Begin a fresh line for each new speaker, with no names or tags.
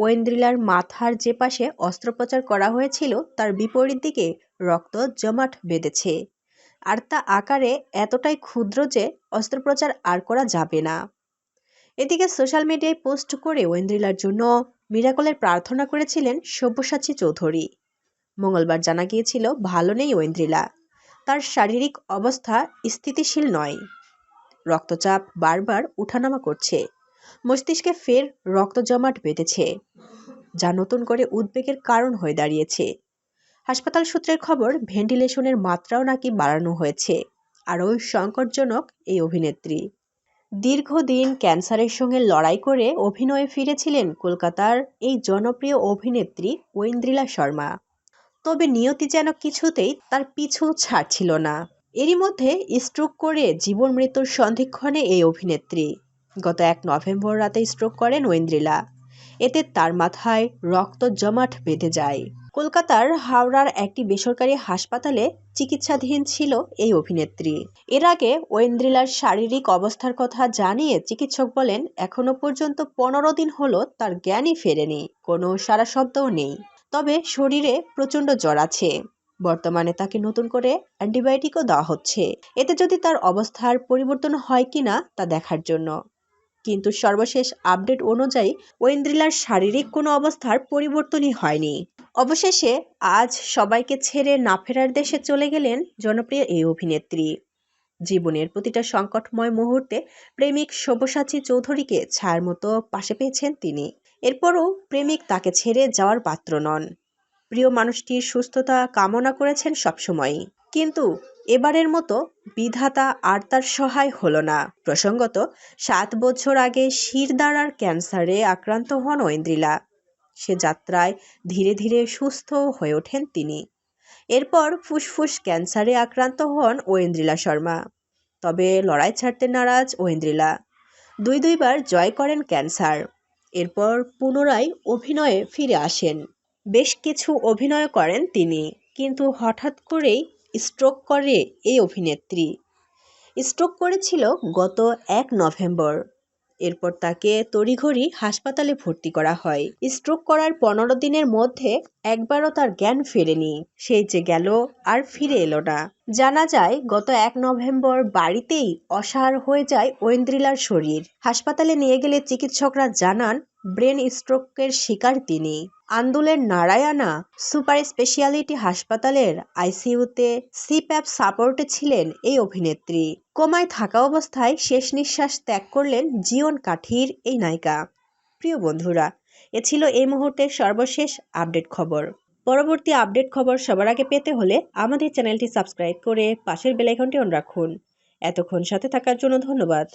ঐন্দ্রিলার মাথার যে পাশে অস্ত্রোপচার করা হয়েছিল, তার বিপরীত দিকে রক্ত জমাট বেঁধেছে। আর তা আকারে এতটাই ক্ষুদ্র যে অস্ত্রোপচার আর করা যাবে না। এদিকে সোশ্যাল মিডিয়ায় পোস্ট করে ওয়েন্দ্রিলার জন্য মিরাকলের প্রার্থনা করেছিলেন সব্যসাচী চৌধুরী। মঙ্গলবার জানা গিয়েছিল, ভালো নেই ঐন্দ্রিলা। তার শারীরিক অবস্থা স্থিতিশীল নয়। রক্তচাপ বারবার উঠানামা করছে। মস্তিষ্কে ফের রক্ত জমাট বেঁধেছে। যা নতুন করে উদ্বেগের কারণ হয়ে দাঁড়িয়েছে। হাসপাতাল সূত্রের খবর, ভেন্টিলেশনের মাত্রাও নাকি বাড়ানো হয়েছে। আরও সংকটজনক এই অভিনেত্রী। দীর্ঘদিন ক্যান্সারের সঙ্গে লড়াই করে অভিনয়ে ফিরেছিলেন কলকাতার এই জনপ্রিয় অভিনেত্রী ঐন্দ্রিলা শর্মা। তবে নিয়তি যেন কিছুতেই তার পিছু ছাড়ছিল না। এরই মধ্যে স্ট্রোক করে জীবন মৃত্যুর সন্ধিক্ষণে এই অভিনেত্রী। গত এক নভেম্বর রাতে স্ট্রোক করেন ঐন্দ্রিলা। এতে তার মাথায় রক্ত জমাট বেঁধে যায়। কলকাতার হাওড়ার একটি বেসরকারি হাসপাতালে চিকিৎসাধীন ছিল এই অভিনেত্রী। এর আগে ঐন্দ্রিলার শারীরিক অবস্থার কথা জানিয়ে চিকিৎসক বলেন, এখনও পর্যন্ত পনেরো দিন হলো তার জ্ঞানই ফেরেনি, কোনো সারা শব্দও নেই। তবে শরীরে প্রচণ্ড জ্বর আছে। বর্তমানে তাকে নতুন করে অ্যান্টিবায়োটিকও দেওয়া হচ্ছে। এতে যদি তার অবস্থার পরিবর্তন হয় কিনা তা দেখার জন্য। কিন্তু সর্বশেষ আপডেট অনুযায়ী ঐন্দ্রিলার শারীরিক কোনো অবস্থার পরিবর্তনই হয়নি। অবশেষে আজ সবাইকে ছেড়ে না ফেরার দেশে চলে গেলেন জনপ্রিয় এই অভিনেত্রী। জীবনের প্রতিটা সংকটময় মুহূর্তে প্রেমিক সব্যসাচী চৌধুরীকে ছায়ার মতো পাশে পেয়েছেন তিনি। এরপরও প্রেমিক তাকে ছেড়ে যাওয়ার পাত্র নন। প্রিয় মানুষটির সুস্থতা কামনা করেছেন সবসময়ই। কিন্তু এবারের মতো বিধাতা আর তার সহায় হলো না। প্রসঙ্গত, সাত বছর আগে শিরদাঁড়ার ক্যান্সারে আক্রান্ত হন ঐন্দ্রিলা। সে যাত্রায় ধীরে ধীরে সুস্থ হয়ে ওঠেন তিনি। এরপর ফুসফুস ক্যান্সারে আক্রান্ত হন ঐন্দ্রিলা শর্মা। তবে লড়াই ছাড়তে নারাজ ঐন্দ্রিলা। দুই দুইবার জয় করেন ক্যান্সার। এরপর পুনরায় অভিনয়ে ফিরে আসেন। বেশ কিছু অভিনয় করেন তিনি, কিন্তু হঠাৎ করেই স্ট্রোক করে এই অভিনেত্রী। স্ট্রোক করেছিল গত এক নভেম্বর। এরপর তাকে তড়িঘড়ি হাসপাতালে ভর্তি করা হয়। স্ট্রোক করার পনেরো দিনের মধ্যে একবারও তার জ্ঞান ফেরেনি। সেই যে গেল, আর ফিরে এলো না। জানা যায়, গত এক নভেম্বর বাড়িতেই অসার হয়ে যায় ঐন্দ্রিলার শরীর। হাসপাতালে নিয়ে গেলে চিকিৎসকরা জানান, ব্রেন স্ট্রোকের শিকার তিনি। আন্দোলের নারায়ণা সুপার স্পেশালিটি হাসপাতালের আইসিইউতে সিপ্যাপ সাপোর্টে ছিলেন এই অভিনেত্রী। কোমায় থাকা অবস্থায় শেষ নিঃশ্বাস ত্যাগ করলেন জীবন কাঠির এই নায়িকা। প্রিয় বন্ধুরা, এ ছিল এই মুহূর্তের সর্বশেষ আপডেট খবর। পরবর্তী আপডেট খবর সবার আগে পেতে হলে আমাদের চ্যানেলটি সাবস্ক্রাইব করে পাশের বেলাইকনটি অন রাখুন। এতক্ষণ সাথে থাকার জন্য ধন্যবাদ।